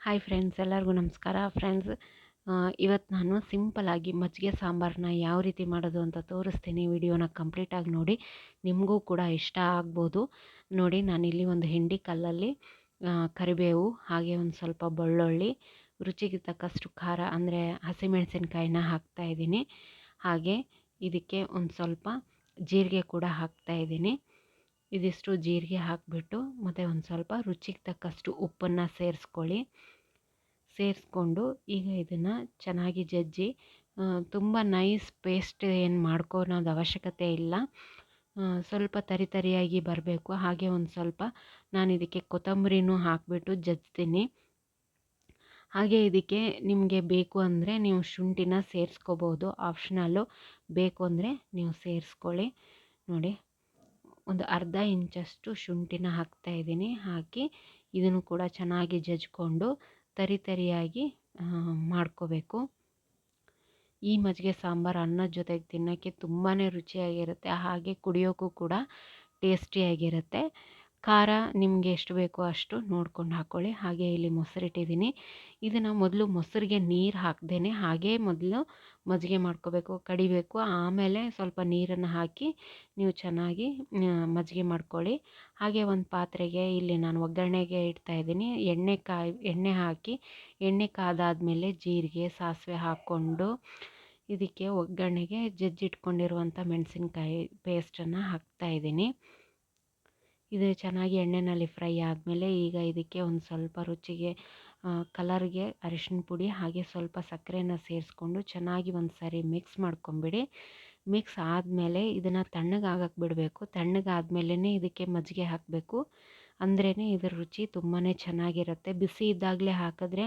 Hi friends ಎಲ್ಲರಿಗೂ ನಮಸ್ಕಾರ. Friends ಇವತ್ತು ನಾನು ಸಿಂಪಲಾಗಿ ಮಜ್ಜಿಗೆ ಸಾಂಬಾರನ್ನ ಯಾವ ರೀತಿ ಮಾಡೋದು ಅಂತ ತೋರಿಸ್ತೀನಿ. ವಿಡಿಯೋನ ಕಂಪ್ಲೀಟಾಗಿ ನೋಡಿ, ನಿಮಗೂ ಕೂಡ ಇಷ್ಟ ಆಗ್ಬೋದು. ನೋಡಿ, ನಾನಿಲ್ಲಿ ಒಂದು ಹಿಂಡಿ ಕಲ್ಲಲ್ಲಿ ಕರಿಬೇವು, ಹಾಗೆ ಒಂದು ಸ್ವಲ್ಪ ಬೆಳ್ಳುಳ್ಳಿ, ರುಚಿಗೆ ತಕ್ಕಷ್ಟು ಖಾರ, ಅಂದರೆ ಹಸಿಮೆಣಸಿನ್ಕಾಯಿನ ಹಾಕ್ತಾ ಇದ್ದೀನಿ. ಹಾಗೆ ಇದಕ್ಕೆ ಒಂದು ಸ್ವಲ್ಪ ಜೀರಿಗೆ ಕೂಡ ಹಾಕ್ತಾ ಇದ್ದೀನಿ. ಇದಿಷ್ಟು ಜೀರಿಗೆ ಹಾಕಿಬಿಟ್ಟು, ಮತ್ತು ಒಂದು ಸ್ವಲ್ಪ ರುಚಿಗೆ ತಕ್ಕಷ್ಟು ಉಪ್ಪನ್ನು ಸೇರಿಸ್ಕೊಳ್ಳಿ. ಸೇರಿಸ್ಕೊಂಡು ಈಗ ಇದನ್ನು ಚೆನ್ನಾಗಿ ಜಜ್ಜಿ ತುಂಬ ನೈಸ್ ಪೇಸ್ಟ್ ಏನು ಮಾಡ್ಕೊಳೋದು ಅವಶ್ಯಕತೆ ಇಲ್ಲ. ಸ್ವಲ್ಪ ತರಿ ತರಿಯಾಗಿ ಬರಬೇಕು. ಹಾಗೆ ಒಂದು ಸ್ವಲ್ಪ ನಾನು ಇದಕ್ಕೆ ಕೊತ್ತಂಬರಿನೂ ಹಾಕಿಬಿಟ್ಟು ಜಜ್ತೀನಿ. ಹಾಗೆ ಇದಕ್ಕೆ ನಿಮಗೆ ಬೇಕು ಅಂದರೆ ನೀವು ಶುಂಠಿನ ಸೇರಿಸ್ಕೋಬೋದು. ಆಪ್ಷನಲ್ಲು ಬೇಕು ಅಂದರೆ ನೀವು ಸೇರಿಸ್ಕೊಳ್ಳಿ. ನೋಡಿ ಒಂದು ಅರ್ಧ ಇಂಚಷ್ಟು ಶುಂಠಿನ ಹಾಕ್ತಾ ಇದ್ದೀನಿ. ಹಾಕಿ ಇದನ್ನು ಕೂಡ ಚೆನ್ನಾಗಿ ಜಜ್ಕೊಂಡು ತರಿ ತರಿಯಾಗಿ ಮಾಡ್ಕೋಬೇಕು. ಈ ಮಜ್ಜಿಗೆ ಸಾಂಬಾರು ಅನ್ನದ ಜೊತೆಗೆ ತಿನ್ನೋಕ್ಕೆ ತುಂಬಾ ರುಚಿಯಾಗಿರುತ್ತೆ. ಹಾಗೆ ಕುಡಿಯೋಕ್ಕೂ ಕೂಡ ಟೇಸ್ಟಿಯಾಗಿರುತ್ತೆ. ಖಾರ ನಿಮಗೆ ಎಷ್ಟು ಬೇಕೋ ಅಷ್ಟು ನೋಡ್ಕೊಂಡು ಹಾಕ್ಕೊಳ್ಳಿ ಹಾಗೆ ಇಲ್ಲಿ ಮೊಸರಿಟ್ಟಿದ್ದೀನಿ. ಇದನ್ನು ಮೊದಲು ಮೊಸರಿಗೆ ನೀರು ಹಾಕ್ದೇನೆ, ಹಾಗೇ ಮೊದಲು ಮಜ್ಜಿಗೆ ಮಾಡ್ಕೋಬೇಕು, ಕಡಿಬೇಕು. ಆಮೇಲೆ ಸ್ವಲ್ಪ ನೀರನ್ನು ಹಾಕಿ ನೀವು ಚೆನ್ನಾಗಿ ಮಜ್ಜಿಗೆ ಮಾಡ್ಕೊಳ್ಳಿ. ಹಾಗೆ ಒಂದು ಪಾತ್ರೆಗೆ ಇಲ್ಲಿ ನಾನು ಒಗ್ಗರಣೆಗೆ ಇಡ್ತಾ ಇದ್ದೀನಿ. ಎಣ್ಣೆ ಕಾಯಿ, ಎಣ್ಣೆ ಹಾಕಿ, ಎಣ್ಣೆ ಕಾದಾದಮೇಲೆ ಜೀರಿಗೆ, ಸಾಸಿವೆ ಹಾಕ್ಕೊಂಡು ಇದಕ್ಕೆ ಒಗ್ಗರಣೆಗೆ ಜಜ್ಜಿಟ್ಕೊಂಡಿರುವಂಥ ಮೆಣಸಿನ್ಕಾಯಿ ಪೇಸ್ಟನ್ನು ಹಾಕ್ತಾ ಇದ್ದೀನಿ. ಇದು ಚೆನ್ನಾಗಿ ಎಣ್ಣೆಯಲ್ಲಿ ಫ್ರೈ ಆದಮೇಲೆ ಈಗ ಇದಕ್ಕೆ ಒಂದು ಸ್ವಲ್ಪ ರುಚಿಗೆ ಕಲರ್ಗೆ ಅರಿಶಿನ ಪುಡಿ ಹಾಗೆ ಸ್ವಲ್ಪ ಸಕ್ಕರೆನ ಸೇರಿಸ್ಕೊಂಡು ಚೆನ್ನಾಗಿ ಒಂದು ಸಾರಿ ಮಿಕ್ಸ್ ಮಾಡ್ಕೊಂಬಿಡಿ. ಮಿಕ್ಸ್ ಆದಮೇಲೆ ಇದನ್ನು ತಣ್ಣಗಾಗಕ್ಕೆ ಬಿಡಬೇಕು. ತಣ್ಣಗಾದ್ಮೇಲೆ ಇದಕ್ಕೆ ಮಜ್ಜಿಗೆ ಹಾಕಬೇಕು. ಅಂದ್ರೇ ಇದರ ರುಚಿ ತುಂಬಾ ಚೆನ್ನಾಗಿರುತ್ತೆ. ಬಿಸಿ ಇದ್ದಾಗಲೇ ಹಾಕಿದ್ರೆ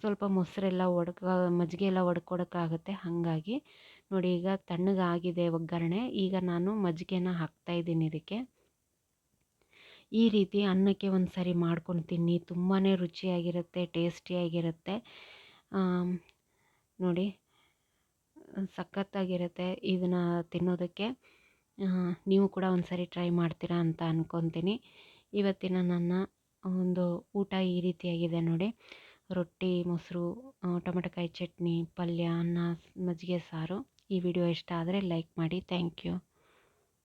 ಸ್ವಲ್ಪ ಮೊಸರೆಲ್ಲ ಒಡ್ಕ, ಮಜ್ಜಿಗೆ ಎಲ್ಲ ಒಡ್ಕೊಡೋಕ್ಕಾಗುತ್ತೆ. ಹಾಗಾಗಿ ನೋಡಿ ಈಗ ತಣ್ಣಗಾಗಿದೆ ಒಗ್ಗರಣೆ. ಈಗ ನಾನು ಮಜ್ಜಿಗೆನ ಹಾಕ್ತಾಯಿದ್ದೀನಿ ಇದಕ್ಕೆ. ಈ ರೀತಿ ಅನ್ನಕ್ಕೆ ಒಂದು ಸರಿ ಮಾಡ್ಕೊಂಡು ತಿನ್ನಿ ತುಂಬಾ ರುಚಿಯಾಗಿರುತ್ತೆ, ಟೇಸ್ಟಿಯಾಗಿರುತ್ತೆ. ನೋಡಿ, ಸಖತ್ತಾಗಿರುತ್ತೆ ಇದನ್ನು ತಿನ್ನೋದಕ್ಕೆ. ನೀವು ಕೂಡ ಒಂದು ಸರಿ ಟ್ರೈ ಮಾಡ್ತೀರಾ ಅಂತ ಅಂದ್ಕೊತೀನಿ ಇವತ್ತಿನ ನನ್ನ ಒಂದು ಊಟ ಈ ರೀತಿಯಾಗಿದೆ ನೋಡಿ. ರೊಟ್ಟಿ, ಮೊಸರು ಟೊಮೆಟೊಕಾಯಿ ಚಟ್ನಿ, ಪಲ್ಯ, ಅನ್ನ, ಮಜ್ಜಿಗೆ ಸಾರು. ಈ ವಿಡಿಯೋ ಇಷ್ಟ ಆದರೆ ಲೈಕ್ ಮಾಡಿ. Thank you.